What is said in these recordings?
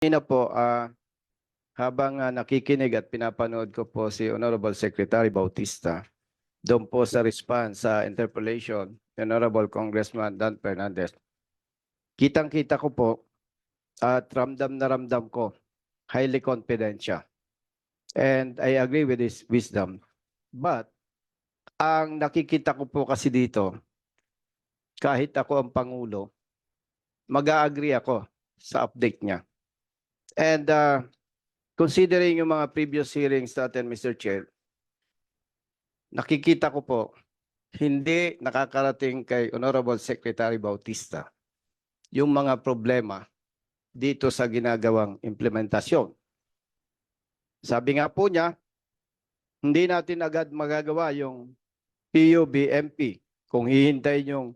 Kanina po, ah, habang ah, nakikinig at pinapanood ko po si Honorable Secretary Bautista, doon po sa response sa interpellation, ni Honorable Congressman Dan Fernandez, kitang-kita ko po at ramdam na ramdam ko, highly confident siya. And I agree with his wisdom. But, ang nakikita ko po kasi dito, kahit ako ang Pangulo, mag-agree ako sa update niya. And uh, considering yung mga previous hearings natin, Mr. Chair, nakikita ko po, hindi nakakarating kay Honorable Secretary Bautista yung mga problema dito sa ginagawang implementasyon. Sabi nga po niya, hindi natin agad magagawa yung PUBMP kung hihintayin yung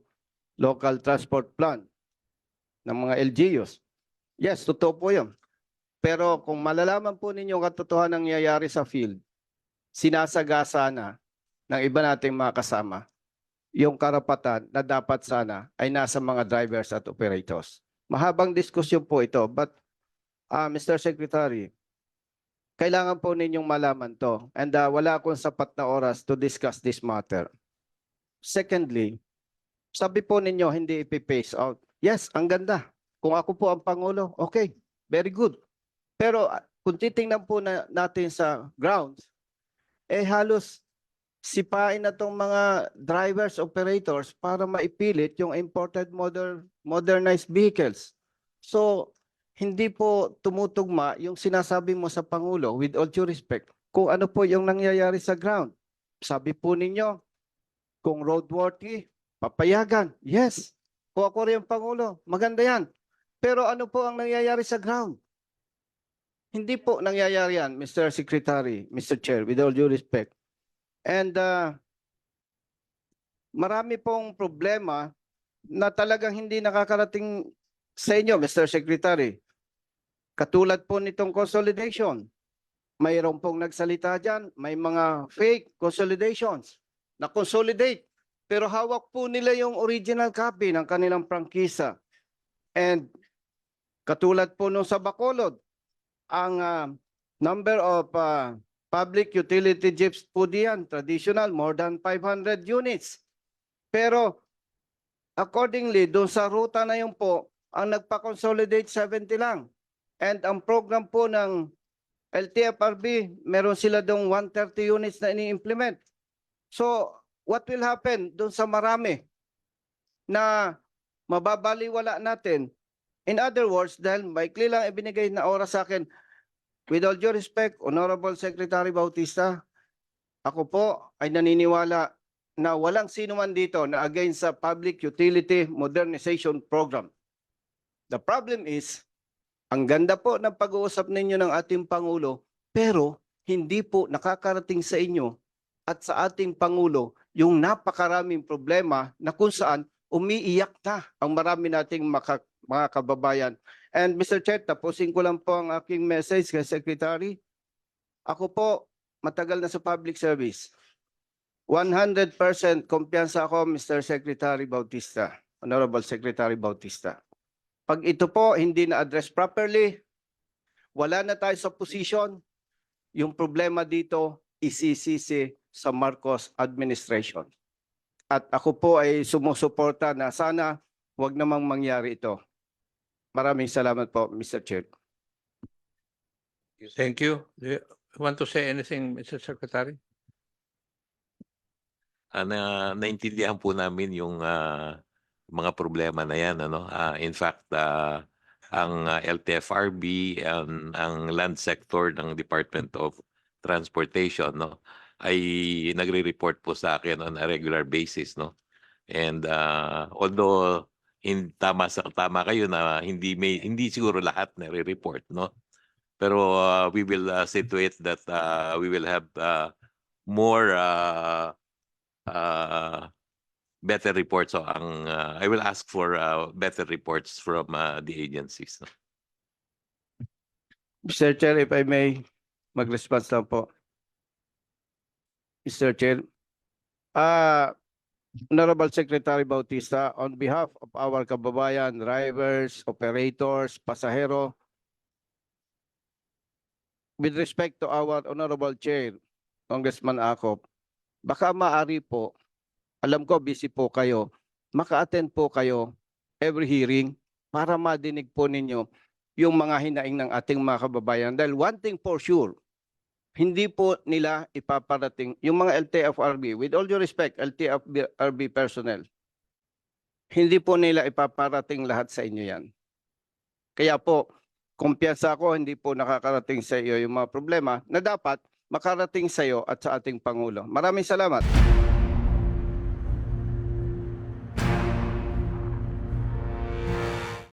local transport plan ng mga LGUs. Yes, totoo po yun. Pero kung malalaman po ninyo ang katotohanan ng nangyayari sa field, sinasagasa na ng iba nating mga kasama yung karapatan na dapat sana ay nasa mga drivers at operators. Mahabang diskusyon po ito, but ah, Mr. Secretary, kailangan po ninyong malaman to and ah, wala akong sapat na oras to discuss this matter. Secondly, sabi po ninyo hindi ipipace out. Yes, ang ganda. Kung ako po ang Pangulo, okay, very good. Pero ah, kung titingnan po na, natin sa grounds, eh halos sipain na tong mga drivers, operators para maipilit yung imported modern, modernized vehicles. So, hindi po tumutugma yung sinasabi mo sa Pangulo with all due respect kung ano po yung nangyayari sa ground. Sabi po ninyo, kung roadworthy, papayagan. Yes. Kung ako rin ang Pangulo, maganda yan. Pero ano po ang nangyayari sa ground? Hindi po nangyayari yan, Mr. Secretary, Mr. Chair, with all due respect. And uh, marami pong problema na talagang hindi nakakarating sa inyo, Mr. Secretary. Katulad po nitong consolidation. Mayroon pong nagsalita dyan, may mga fake consolidations na consolidate. Pero hawak po nila yung original copy ng kanilang prangkisa. And katulad po nung sa Bacolod, ang ah, number of ah, public utility jeeps po diyan, traditional, more than 500 units. Pero accordingly, doon sa ruta na yun po, ang nagpa-consolidate 70 lang. And ang program po ng LTFRB, meron sila doon 130 units na ini-implement. So, what will happen doon sa marami na mababaliwala natin? In other words, dahil maikli lang ibinigay na oras sa akin, with all due respect, Honorable Secretary Bautista, ako po ay naniniwala na walang sino man dito na against sa Public Utility Modernization Program. The problem is, ang ganda po ng pag-uusap ninyo ng ating Pangulo, pero hindi po nakakarating sa inyo at sa ating Pangulo yung napakaraming problema na kung saan umiiyak na ang marami nating maka- mga kababayan. And Mr. Chair, tapusin ko lang po ang aking message kay Secretary. Ako po, matagal na sa public service. 100% kumpiyansa ako, Mr. Secretary Bautista, Honorable Secretary Bautista. Pag ito po hindi na-address properly, wala na tayo sa position, yung problema dito isisisi sa Marcos administration. At ako po ay sumusuporta na sana wag namang mangyari ito. Maraming salamat po, Mr. Chair. Thank you. Do you want to say anything, Mr. Secretary? Ah, na naintindihan po namin yung ah, mga problema na yan ano Ah, in fact ah, ang ah, LTFRB ang ang land sector ng Department of Transportation no ay nagre-report po sa akin on a regular basis no and ah, although in tama sa tama kayo na hindi may hindi siguro lahat nare-report no pero ah, we will ah, see to it that ah, we will have ah, more ah, uh, better reports. So ang uh, I will ask for uh, better reports from uh, the agencies. no? Mr. Chair, if I may mag-response lang po. Mr. Chair, ah, Honorable Secretary Bautista, on behalf of our kababayan, drivers, operators, pasahero, with respect to our Honorable Chair, Congressman Akop, baka maari po, alam ko busy po kayo, maka-attend po kayo every hearing para madinig po ninyo yung mga hinaing ng ating mga kababayan. Dahil one thing for sure, hindi po nila ipaparating yung mga LTFRB, with all due respect, LTFRB personnel, hindi po nila ipaparating lahat sa inyo yan. Kaya po, kumpiyansa ako, hindi po nakakarating sa iyo yung mga problema na dapat makarating sa iyo at sa ating Pangulo. Maraming salamat.